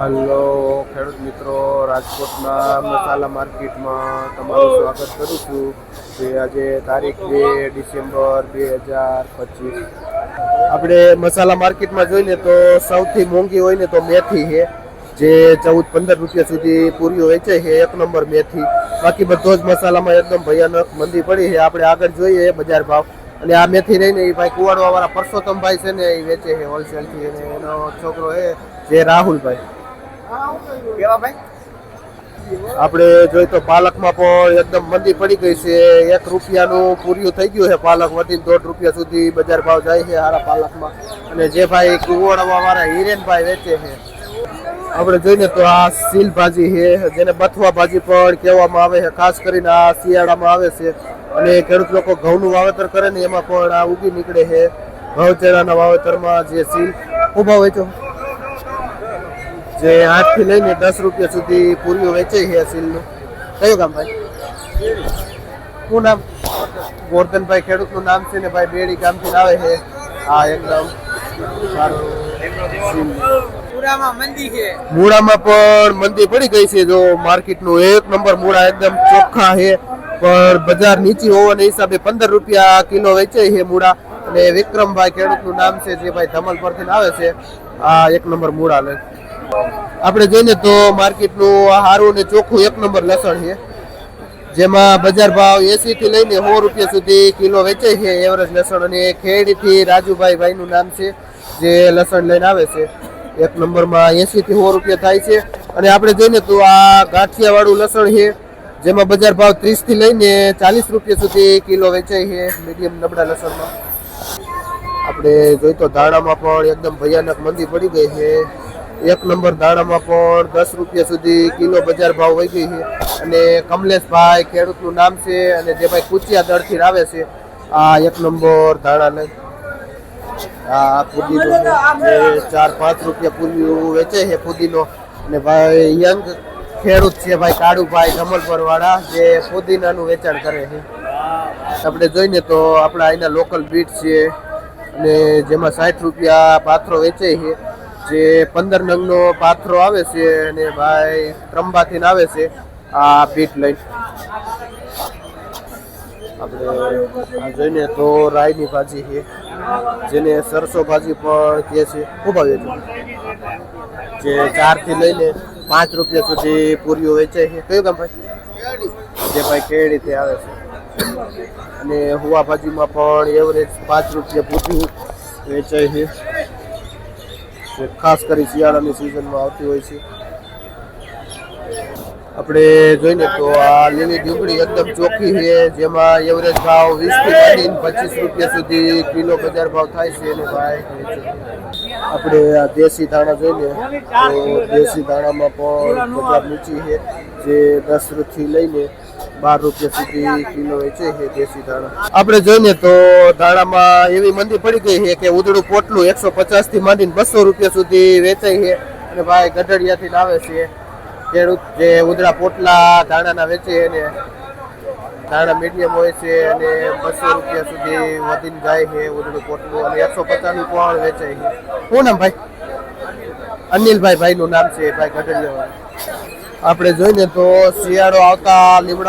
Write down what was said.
Hello, ખેડૂત મિત્રો, રાજકોટના મસાલા માર્કેટમાં તમારું સ્વાગત કરું છું. જે આજે તારીખ બે ડિસેમ્બર બે હજાર પચીસ. આપણે મસાલા માર્કેટમાં જોઈએ તો સૌથી મોંઘી હોય ને તો મેથી છે. જે ચૌદ પંદર રૂપિયા સુધી પૂરીઓ વેચે છે, એક નંબર મેથી. બાકી બધો જ મસાલામાં એકદમ ભયાનક મંદી પડી છે. આપણે આગળ જોઈએ બજાર ભાવ. અને આ મેથી રહીને એ ભાઈ કુવાડવા વાળા પરસોત્તમભાઈ છે ને એ વેચે છે હોલસેલથી. અને એનો છોકરો છે જે રાહુલભાઈ. આપણે જોઈ તો પાલકમાં પણ એકદમ મંદી પડી ગઈ છે. એક રૂપિયાનું પૂર્યું થઈ ગયું છે પાલક વધીને દોઢ રૂપિયા સુધી બજાર ભાવ જાય છે સારા પાલકમાં. અને જે ભાઈ કુવાડવા વાળા હિરેનભાઈ વેચે છે. આપણે જોઈને તો આ સીલ ભાજી છે, જેને બથવા ભાજી પણ કહેવામાં આવે છે. ખાસ કરીને આ શિયાળામાં આવે છે. અને ખેડૂત લોકો ઘઉંનું વાવેતર કરે ને એમાં પણ આ ઉગી નીકળે છે. ઘઉં ચેરાના વાવેતરમાં જે સીલ. હોય વેચો જે આઠથી લઈને દસ રૂપિયા સુધી પૂરીઓ વેચાઈ છે સીલનું. કયું કામ ભાઈ? શું નામ? ગોરધનભાઈ ખેડૂતનું નામ છે ને ભાઈ બેડી ગામથી આવે છે. આ એકદમ સારું. મૂળામાં પણ મંદી પડી ગઈ છે. જો માર્કેટનું એક નંબર મૂળા એકદમ ચોખ્ખા છે. પણ બજાર નીચી હોવાના હિસાબે પંદર રૂપિયા કિલો વેચાય છે મૂળા. અને વિક્રમભાઈ ખેડૂતનું નામ છે જે ભાઈ ધમલ પરથી આવે છે. આ એક નંબર મૂળા લે. આપણે જોઈએ તો માર્કેટનું હારું ને ચોખ્ખું એક નંબર લસણ છે. જેમાં બજાર ભાવ એસી થી લઈને સો રૂપિયા સુધી કિલો વેચાય છે. એવરેજ લસણ અને ખેડીથી રાજુભાઈ ભાઈનું નામ છે, જે લસણ લઈને આવે છે. એક નંબરમાં એસી થી સો રૂપિયા થાય છે. અને આપણે જોઈએ તો આ ગાંઠિયાવાળું લસણ છે, જેમાં બજાર ભાવ ત્રીસથી લઈને ચાલીસ રૂપિયા સુધી કિલો વેચાય છે, મીડિયમ નબળા લસણમાં. આપણે જોઈ તો દાણામાં પણ એકદમ ભયાનક મંદી પડી ગઈ છે. એક નંબર દાણામાં પણ દસ રૂપિયા સુધી કિલો બજાર ભાવ વહી ગઈ છે. અને કમલેશભાઈ ખેડૂતનું નામ છે અને જે ભાઈ કુચિયા દળથી આવે છે, આ એક નંબર દાણા લઈ. આ ફુદીનો ચાર પાંચ રૂપિયા પૂરી વેચે છે પુદીનો. અને ભાઈ યંગ ખેડૂત છે ભાઈ કાળુભાઈ જમલપર વાળા જે પુદીનાનું વેચાણ કરે છે. આપણે જોઈને તો આપણા અહીંના લોકલ બીટ છે અને જેમાં સાઠ રૂપિયા પાથરો વેચે છે. જે પંદર નંગનો પાથરો આવે છે અને ભાઈ ત્રંબાથી આવે છે, આ પીઠ લઈને. આપણે જોઈને તો રાયની ભાજી છે, જેને સરસો ભાજી પણ કહે છે ખૂબ આવે છે જે ચારથી લઈને પાંચ રૂપિયા સુધી પૂરીઓ વેચાય છે. કયું કામ ભાઈ? જે ભાઈ કેળીથી આવે છે. અને હુવા ભાજીમાં પણ એવરેજ પાંચ રૂપિયા પૂરી વેચાય છે. જે ખાસ કરી શિયાળાની સિઝનમાં આવતી હોય છે. આપણે જોઈને તો આ લીલી ડુંગળી એકદમ ચોખ્ખી છે, જેમાં એવરેજ ભાવ વીસથી માંડીને પચીસ રૂપિયા સુધી કિલો બજાર ભાવ થાય છે અને ભાઈ આપણે આ દેશી ધાણા જોઈને તો દેશી ધાણામાં પણ બજાર નીચી છે, જે દસથી લઈને બાર રૂપિયા સુધી કિલો વેચે છે દેશી ધાણા. આપણે જોઈએ તો ધાણામાં એવી મંદી પડી ગઈ છે કે ઉદડું પોટલું એકસો પચાસથી માંડીને બસો રૂપિયા સુધી વેચાય છે. અને ભાઈ ગઢડિયાથી લાવે છે. ખેડૂત જે ઉદડા પોટલા ધાણાના વેચે એને ધાણા મીડિયમ હોય છે અને બસો રૂપિયા સુધી વધીને જાય છે ઉદડું પોટલું અને એકસો પચાસનું પણ વેચાય છે. શું નામ ભાઈ? અનિલભાઈ ભાઈનું નામ છે ભાઈ ગઢડિયા આપણે જોઈને તો શિયાળો આવતા લીમડા